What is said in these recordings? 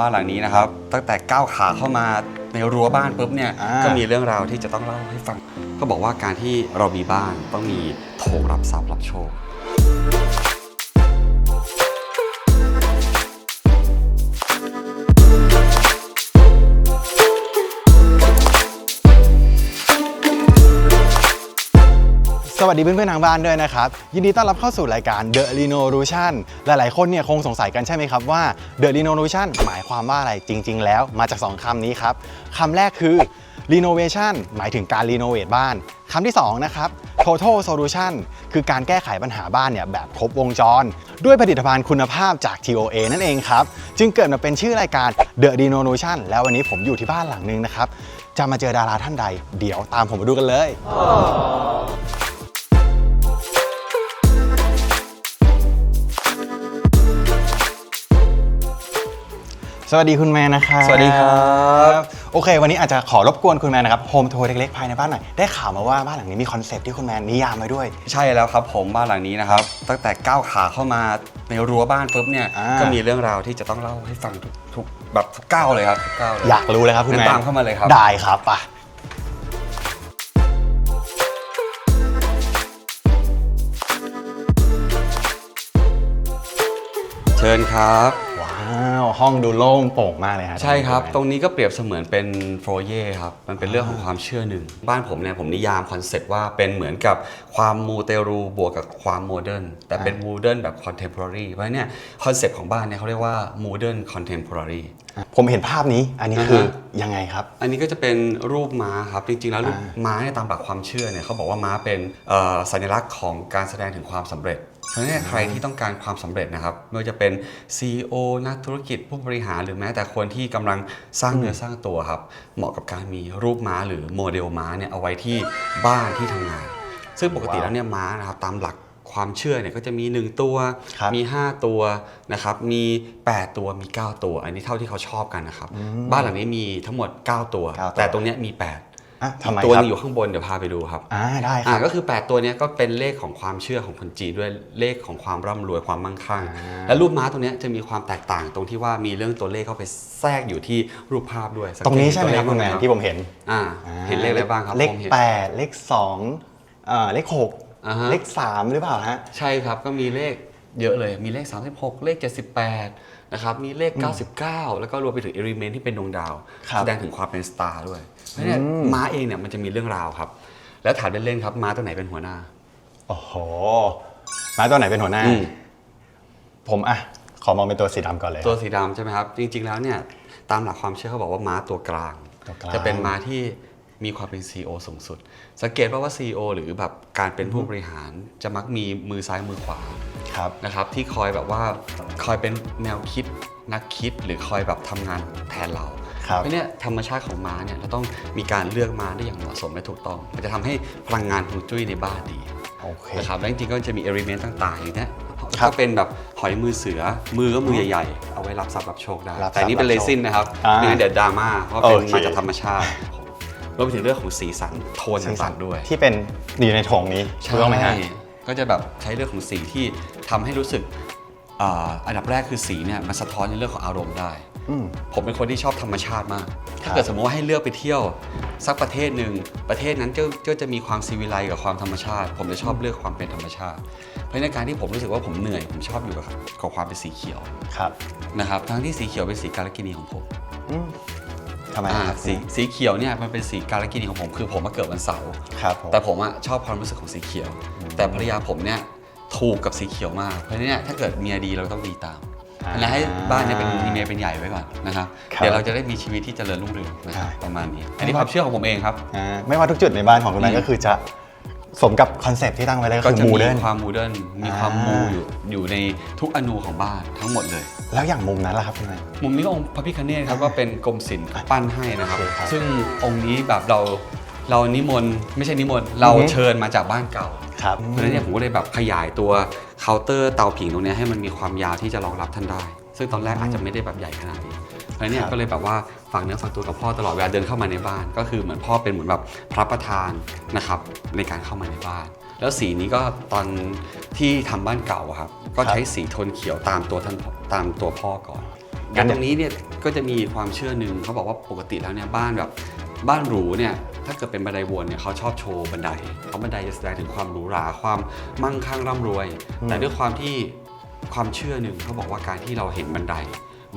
บ้านหลังนี้นะครับตั้งแต่ก้าวขาเข้ามาในรั้วบ้านปุ๊บเนี่ยอ่า ก็มีเรื่องราวที่จะต้องเล่าให้ฟัง ก็บอกว่าการที่เรามีบ้านต้องมีโถงรับทรัพย์รับโชค วัสดีเพื่อนๆทางบ้านด้วยนะครับ ยินดีต้อนรับเข้าสู่รายการ The Revolution หลายๆ คนเนี่ยคงสงสัยกันใช่ไหมครับว่า The Revolution หมายความว่าอะไรจริง ๆ แล้วมาจาก 2คำนี้ครับคำแรกคือ renovation หมายถึงการรีโนเวทบ้านคำที่ 2 นะครับ total solution คือการแก้ไขปัญหาบ้านเนี่ยแบบครบวงจร ด้วยผลิตภัณฑ์คุณภาพจาก TOA นั่นเองครับ จึงเกิดมาเป็นชื่อรายการ The Renovation แล้ววันนี้ผมอยู่ที่บ้านหลังนึงนะครับ จะมาเจอดาราท่านใด เดี๋ยวตามผมมาดูกันเลย วัสดีคุณแมนนะครับสวัสดีครับ โอเค วันนี้อาจจะขอรบกวนคุณแมนนะครับโฮมทัวร์เล็กๆภายในบ้านหน่อยได้ข่าวมาว่าบ้านหลังนี้มีคอนเซปต์ที่คุณแมนนิยามไว้ด้วย ใช่แล้วครับผมบ้านหลังนี้นะครับ ตั้งแต่ก้าวขาเข้ามาในรั้วบ้านปุ๊บเนี่ยอ่า ก็มีเรื่องราวที่จะต้องเล่าให้ฟังทุกทุกแบบทุกก้าวเลยครับทุกก้าวเลย อยากรู้เลยครับคุณแมงั้นนตามเข้ามาเลยครับ ได้ครับไปะเชิญครับว้าวห้องดูโล่งโปร่งมากเลยฮะใช่ครับณแมนตรงนี้ก็เปรียบเสมือนเป็นโฟรเย่ครับ มันเป็นเรื่องของความเชื่อหนึ่ง บ้านผมเนี่ยผมนิยามคอนเซ็ปต์ว่าเป็นเหมือนกับความมูเตรูบวกกับความโมเดิร์นแต่เป็นโมเดิร์นแบบคอนเทมพอรารีเพราะฉะนั้นเนี่ยคอนเซ็ปต์ของบ้านเนี่ยเขาเรียกว่าโมเดิร์นคอนเทมพอรารีผมเห็นภาพนี้อันนี้อ่าฮะคือยังไงครับ อันนี้ก็จะเป็นรูปม้าครับ จริงๆ แล้วรูปอ่าม้าเนี่ยตามหลักความเชื่อเนี่ยเขาบอกว่าม้าเป็นเอ่อสัญลักษณ์ของการแสดงถึงความสำเร็จ เพราะฉะนั้นเนยใครที่ต้องการความสำเร็จนะครับไม่ว่าจะเป็น CEO นักธุรกิจผู้บริหารหรือแม้แต่คนที่กำลังสร้างเนื้อสร้างตัวครับ เหมาะกับการมีรูปม้าหรือโมเดลม้าเนี่ยเอาไว้ที่บ้านที่ทำงาน ซึ่งปกติว้าวแล้วเนี่ยม้านะครับตามหลักความเชื่อเนี่ยก็จะมี 1 ตัวครับมี 5 ตัวนะครับมี 8 ตัวมี 9 ตัว อันนี้เท่าที่เขาชอบกันนะครับ บ้านหลังนี้มีทั้งหมด 9 ตัวเก้าตัวแต่ตรงเนี้ยมี 8 อะทำไมตัวคหรับนึงอยู่ข้างบนเดี๋ยวพาไปดูครับอ่าได้คอ่ารับ ก็คือ 8 ตัวเนี้ยก็เป็นเลขของความเชื่อของคนจีนด้วยเลขของความร่ำรวยความมั่งคั่ง อ่า และรูปม้าตรงเนี้ยจะมีความแตกต่างตรงที่ว่ามีเรื่องตัวเลขเข้าไปแทรกอยู่ที่รูปภาพด้วยสัเกตรงนี้ใช่ไหมตัวคเลรัขบคุณแมนบ้างไหที่ผมเห็นอ่าเห็นเลขอะไรบ้างครับเลขผมห็น แปดเลขสองเอ่อเลขหกอ่าฮะ เลขสามหรือเปล่าฮะ ใช่ครับก็มีเลขเยอะเลยมีเลข 36 เลข 78นะครับมีเลข 99 แล้วก็รวมไปถึงเอลิเมนที่เป็นดวงดาว ครับ แสดงถึงความเป็นสตาร์ด้วย เพราะฉะนั้นม้าเองเนี่ยมันจะมีเรื่องราวครับ แล้วถามเล่นๆครับม้าตัวไหนเป็นหัวหน้า โอ้โหมาตัวไหนเป็นหัวหน้า อืม ผมอะขอมองเป็นตัวสีดำก่อนเลย ตัวสีดำใช่ไหมครับ จริง ๆ แล้วเนี่ยตามหลักความเชื่อเขาบอกว่าม้าตัวกลาง ตัวกลาง จะเป็นม้าที่มีความเป็น CEO สูงสุด สังเกตว่าว่า CEO หรือแบบการเป็นผู้บริหารจะมักมีมือซ้ายมือขวา ครับ นะครับที่คอยแบบว่าคอยเป็นแนวคิดนักคิดหรือคอยแบบทำงานแทนเรา ครับเพราะเนี่ยธรรมชาติของม้าเนี่ยเราต้องมีการเลือกม้าได้อย่างเหมาะสมและถูกต้อง มันจะทำให้พลังงานฮวงจุ้ยในบ้านดีโอเคนะครับแล้วจริงๆก็จะมีเอลิเมนต์ต่างๆอย่างเนี้ยครับก็เป็นแบบหอยมือเสือมือก็มือใหญ่ๆ เอาไว้รับทรัพย์รับโชคได้รับทรัพย์แต่อันนี่เป็นรัเลบโชคซินนะครับอ่าไม่งั้นเดี๋ยวดราม่าเพราะเป็นโอเคมาจากธรรมชาติรวมไปถึงเรื่องของสีสันโทนต่างๆด้วย ที่เป็นอยู่ในถงนี้ถูกต้องไหมฮะก็จะแบบใช้เรื่องของสีที่ทำให้รู้สึกอ่าอันดับแรกคือสีเนี่ยมันสะท้อนในเรื่องของอารมณ์ได้อืม ผมเป็นคนที่ชอบธรรมชาติมากครัถ้าบเกิดสมมติว่าให้เลือกไปเที่ยว สักประเทศหนึ่งประเทศนั้นก็ก็จะมีความซีวิไลกับความธรรมชาติ ผมจะชอบเลือกความเป็นธรรมชาติ เพราะในการที่ผมรู้สึกว่าผมเหนื่อย ผมชอบอยู่กับกับความเป็นสีเขียวครับนะครับ ทั้งที่สีเขียวเป็นสีการกินีของผมอืมทำไมอ่าครับสีสีเขียวเนี่ยมันเป็นสีการกินีของผม คือผมมาเกิดวันเสาร์ครับผมแต่ผมอะชอบความรู้สึกของสีเขียว แต่ภรรยาผมเนี่ยถูกกับสีเขียวมากเพราะฉะนั้นเนี่ยถ้าเกิดเมียดีเราต้องดีตาม อ่าและให้บ้านเนี่ยเป็นมีเมียเป็นใหญ่ไว้ก่อนนะครับครับเดี๋ยวเราจะได้มีชีวิตที่เจริญรุ่งเรืองนะครับใช่ประมาณนี้ อันนี้ความเชื่อของผมเองครับ อ่าไม่ว่าทุกจุดในบ้านของคุณแมอืนม ก็คือจะสมกับคอนเซปต์ที่ตั้งไว้เลยก็ก็คือจะมูมีเดิร์นความโมเดิร์นมีความอ่ามูมูอยู่อยู่ในทุกอนูของบ้านทั้งหมดเลย แล้วอย่างมุมนั้นล่ะครับคุณแมนมุมนี้ก็องค์พระพิคเนตครับก็เป็นกรมศิลป์ปั้นให้นะครับ โอเคครับซึ่งองค์นี้แบบเราเรานิมนต์ไม่ใช่นิมนต์เราอือฮึเชิญมาจากบ้านเก่า ครับเพราะฉะนั้นเนี่ยผมก็เลยแบบขยายตัวเคาน์เตอร์เตาผิงตรงเนี้ยให้มันมีความยาวที่จะรองรับท่านได้ ซึ่งตอนแรกอาจจะไม่ได้แบบใหญ่ขนาดนี้เพราะฉะนั้นเนี่ยก็เลยแบบว่าฝากเนื้อฝากตัวกับพ่อตลอดเวลาเดินเข้ามาในบ้าน ก็คือเหมือนพ่อเป็นเหมือนแบบพระประธานนะครับในการเข้ามาในบ้าน แล้วสีนี้ก็ตอนที่ทำบ้านเก่าอะครับก็ใช้สีโทนเขียวตามตัวท่านพ่อตามตัวพ่อก่อนแต่ตรงนี้เนี่ยก็จะมีความเชื่อหนึ่งเขาบอกว่าปกติแล้วเนี่ยบ้านแบบ บ้านหรูเนี่ยถ้าเกิดเป็นบันไดวนเนี่ยเขาชอบโชว์บันไดเพราะบันไดจะแสดงถึงความหรูหราความมั่งคั่งร่ำรวย แต่ด้วยความที่ความเชื่อหนึ่งเขาบอกว่าการที่เราเห็นบันได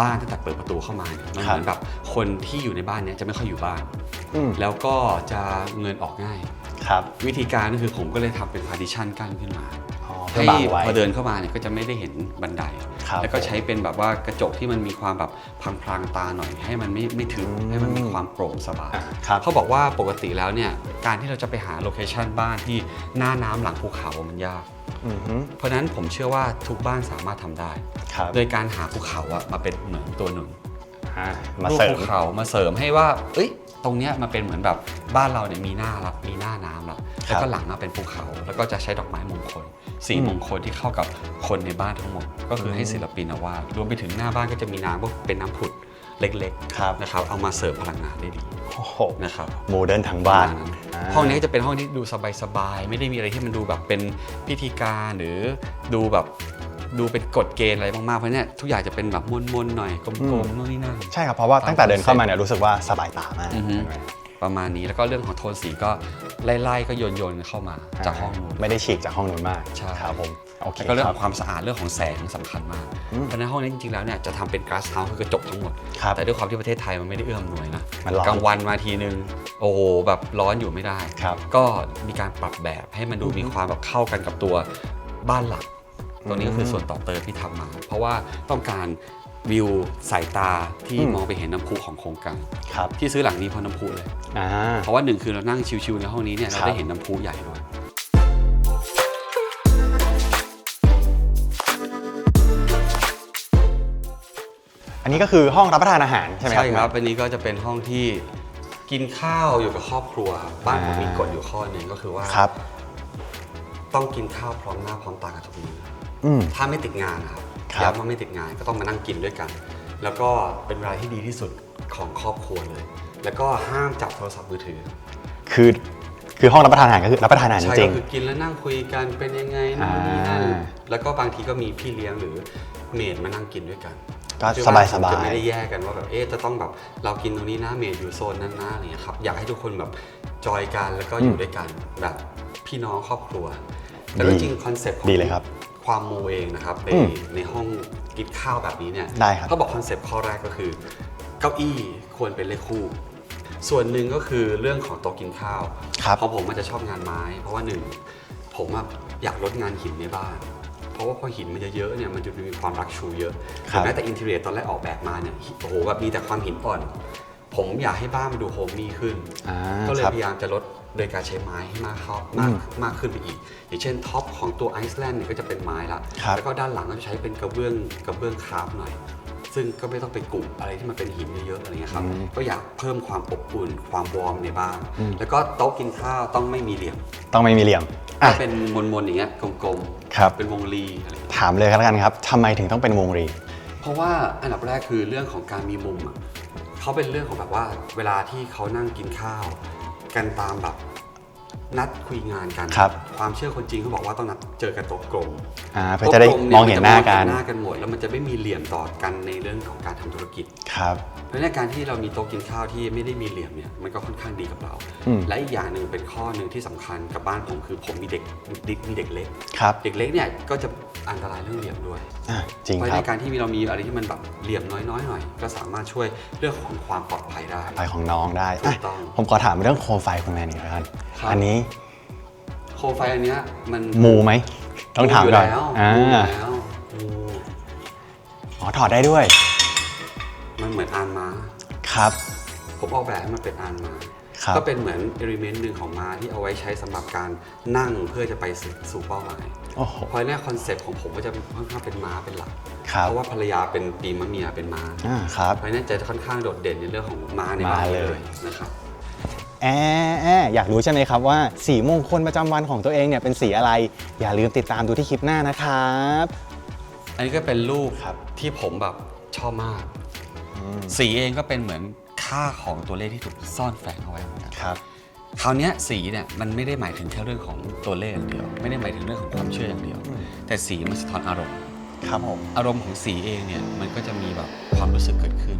บ้านตั้งแต่เปิดประตูเข้ามาเนี่ยมันเหมือนแบบคนที่อยู่ในบ้านเนี่ยจะไม่ค่อยอยู่บ้านอืมแล้วก็จะเงินออกง่ายครับวิธีการก็คือผมก็เลยทำเป็นพาร์ติชันกั้นขึ้นมาอ๋อเพื่อ ให้บังไว้พอเดินเข้ามาเนี่ยก็จะไม่ได้เห็นบันไดครับแล้วก็ใช้เป็นแบบว่ากระจกที่มันมีความแบบพลางๆตาหน่อยให้มันไม่ไม่ถึงอืมให้มันมีความโปร่งสบายอ่าครับเขาบอกว่าปกติแล้วเนี่ยการที่เราจะไปหาโลเคชันบ้านที่หน้าน้ำหลังภูเขามันยากอือฮึเพราะฉะนั้นผมเชื่อว่าทุกบ้านสามารถทำได้ครับโดยการหาภูเขาอะมาเป็นเหมือนตัวหนุน อ่ามารูปเสริภูมเขามาเสริมให้ว่า เอ้ย ตรงเนี้ยมันเป็นเหมือนแบบบ้านเราเนี่ยมีหน้าละมีหน้าน้ำละแล้วก็หลังอะเป็นภูเขา แล้วก็จะใช้ดอกไม้มงคล สีอืม มงคลที่เข้ากับคนในบ้านทั้งหมด ก็คือให้ศิลปินอะวาดรวมไปถึงหน้าบ้านก็จะมีน้ำก็เป็นน้ำผุดเล็กครับๆนะครับเอามาเสริมพลังงานได้ดีโอ้โหนะครับ โมเดิร์นทั้งบ้านประมณอ่าห้องนี้ก็จะเป็นห้องที่ดูสบายๆ ไม่ได้มีอะไรที่มันดูแบบเป็นพิธีการหรือดูแบบ ดูเป็นกฎเกณฑ์อะไรมากๆ เพราะเนี่ยทุกอย่างจะเป็นแบบมนๆหน่อยกลมๆนู่นนี่นั่น ใช่ครับ เพราะว่าตั้งแต่เดินเข้ามาเนี่ยรู้สึกว่าสบายตามากอือฮึ ประมาณนี้แล้วก็เรื่องของโทนสีก็ไล่ๆก็โยนโยนๆเข้ามาจากห้องนู้น ไม่ได้ฉีกจากห้องนู้นมากใช่ ครับผมโอเคแล้วก็เรื่องคขรับองความสะอาดเรื่องของแสงสำคัญมาก อืมเพราะฉะนั้นห้องนี้จริงๆแล้วเนี่ยจะทำเป็น glass house คือกระจกทั้งหมด ครับแต่ด้วยความที่ประเทศไทยมันไม่ได้เอื้อมหน่วยนะมันร้อน กลางวันมาทีนึง โอ้โหแบบร้อนอยู่ไม่ได้ ครับ ก็มีการปรับแบบให้มันดูมีความแบบเข้ากันกับตัวบ้านหลัก ตัวนี้ก็คือส่วนต่อเติมที่ทำมา เพราะว่าต้องการวิวสายตาที่อืมมองไปเห็นน้ำพุของโครงการครับที่ซื้อหลังนี้เพราะน้ำพุเลยอ่าเพราะว่าหนึ่งคือเรานั่งชิวๆในห้องนี้เนี่ยเราครับได้เห็นน้ำพุใหญ่ด้วยอันนี้ก็คือห้องรับประทานอาหารใช่ไหมครับใช่ครับ อันนี้ก็จะเป็นห้องที่กินข้าวอยู่กับครอบครัวครับบ้านผมมีกฎอยู่ข้อหนึ่งก็คือว่าครับต้องกินข้าวพร้อมหน้าพร้อมตากันทุกมื้อ อืมถ้าไม่ติดงานนะครับครับ ย้ำว่าไม่ติดงานก็ต้องมานั่งกินด้วยกัน แล้วก็เป็นเวลาที่ดีที่สุดของครอบครัวเลย แล้วก็ห้ามจับโทรศัพท์มือถือคือคือห้องรับประทานอาหารก็คือรับประทานอาหารจใช่ริก็ง คือกินแล้วนั่งคุยกันเป็นยังไงนู่นนี่นั่นอ่าแล้วก็บางทีก็มีพี่เลี้ยงหรือเมดมานั่งกินด้วยกันก็คือสบายสบาจะไม่ยได้แยกกันว่าแบบเอ๊ะจะต้องแบบเรากินตรงนี้นะเมดอยู่โซนนั้นนะอะไรเงี้ยครับอยากให้ทุกคนแบบจอยกันแล้วก็อยู่ด้วยกันแบบพี่น้องครอบครัว แต่ก็จริงคอนเซ็ปต์ของ ดีเลยครับ ความมูเองนะครับในอืมในห้องกินข้าวแบบนี้เนี่ยได้ครับเขาบอกคอนเซ็ปต์ข้อแรกก็คือ เก้าอี้ควรเป็นเลขคู่ ส่วนหนึ่งก็คือเรื่องของโต๊ะกินข้าว ครับ เพราะผมมันจะชอบงานไม้ เพราะว่าหนึ่งผมอะอยากลดงานหินในบ้านเพราะว่าพอหินมันเยอะๆเนี่ยมันจะมีความรักชูเยอะครับ แม้แต่อินเทอร์เน็ตตอนแรกออกแบบมาเนี่ยโอ้โหแบบมีแต่ความหินอ่อน ผมอยากให้บ้านมันดูโฮมมี่ขึ้น อ่าก็เลยครับ พยายามจะลด โดยการใช้ไม้ให้มากเข้ามากอืมมากขึ้นไปอีก อย่างเช่นท็อปของตัวไอซ์แลนด์เนี่ยก็จะเป็นไม้ละครับแล้วก็ด้านหลังก็จะใช้เป็นกระเบื้องกระเบื้องคราฟต์หน่อย ซึ่งก็ไม่ต้องไปกุอะไรที่มันเป็นหินเยอะๆอะไรเงี้ยครับอืมก็อยากเพิ่มความอบอุ่นความวอร์มในบ้าน อืม แล้วก็โต๊ะกินข้าวต้องไม่มีเหลี่ยมต้องไม่มีเหลี่ยมอะ ถ้าเป็นมนๆอย่างเงี้ยกลมครับเป็นวงรีอะไรเงี้ย ถามเลยกันแล้วกันครับทำไมถึงต้องเป็นวงรี เพราะว่าอันดับแรกคือเรื่องของการมีมุมอะเขาเป็นเรื่องของแบบว่าเวลาที่เขานั่งกินข้าว กันตามแบบ นัดคุยงานกัน ครับ ความเชื่อคนจีนเขาบอกว่าต้องนัดเจอกันโต๊ะกลมอ่าเพื่อจะได้โต๊กลมองเห็นหน้ากันมัจะมองเห็นหน้ากันหมดแล้วมันจะไม่มีเหลี่ยมต่อกันในเรื่องของการทำธุรกิจ ครับ เพราะฉะนั้นการที่เรามีโต๊ะกินข้าวที่ไม่ได้มีเหลี่ยมเนี่ยมันก็ค่อนข้างดีกับเรา อืม และอีกอย่างหนึ่งเป็นข้อหนึ่งที่สำคัญกับบ้านผมคือผมมีเด็กเด็กมีเด็กเล็ก ครับ เด็กเล็กเนี่ยก็จะอันตรายเรื่องเหลี่ยมด้วย อะจริงเพราะครัในบการที่เรามีอะไรที่มันแบบเหลี่ยมน้อยๆหน่อย ก็สามารถช่วยเรื่องของความปลอดภัยได้ ไปของน้องได้ถูกต้องะผมขอถามเรื่องโคมไฟคุณแมนอีกแล้วกันครับ อันนี้โค มไฟอันเนี้ยมันมูไหมต้องถามยู่ก่อนแล้วอ่ามูอยู่แล้วมูอ๋อถอดได้ด้วยมันเหมือนอานม้าครับ ผมออกแบบให้มันเป็นอานม้าครับ ก็เป็นเหมือนเอลิเมนต์หนึ่งของม้าที่เอาไว้ใช้สำหรับการนั่งเพื่อจะไปสู่สู่เป้าหมาย โอ้โห เพราะเนี่ยคอนเซปต์ของผมก็จะค่อนข้างเป็นม้าเป็นหลัก ครับ เพราะว่าภรรยาเป็นปีมะเมียเป็นม้าอ่าครับ เพราะฉะนั้นจะค่อนข้างโดดเด่นในเรื่องของม้าในบ้านม้าเลย เลยนะครับ แอะแอะอยากรู้ใช่ไหมครับว่าสีมงคลประจำวันของตัวเองเนี่ยเป็นสีอะไร อย่าลืมติดตามดูที่คลิปหน้านะครับ อันนี้ก็เป็นรูปครับที่ผมแบบชอบมาก สีเองก็เป็นเหมือนค่าของตัวเลขที่ถูกซ่อนแฝงเอาไว้เหมือนกันครับคราวเนี้ยสีเนี่ยมันไม่ได้หมายถึงแค่เรื่องของตัวเลขอย่างเดียว ไม่ได้หมายถึงเรื่องของความเชื่ออย่างเดียวอืมแต่สีมันสะท้อนอารมณ์ครับผมอารมณ์ของสีเองเนี่ยมันก็จะมีแบบความรู้สึกเกิดขึ้น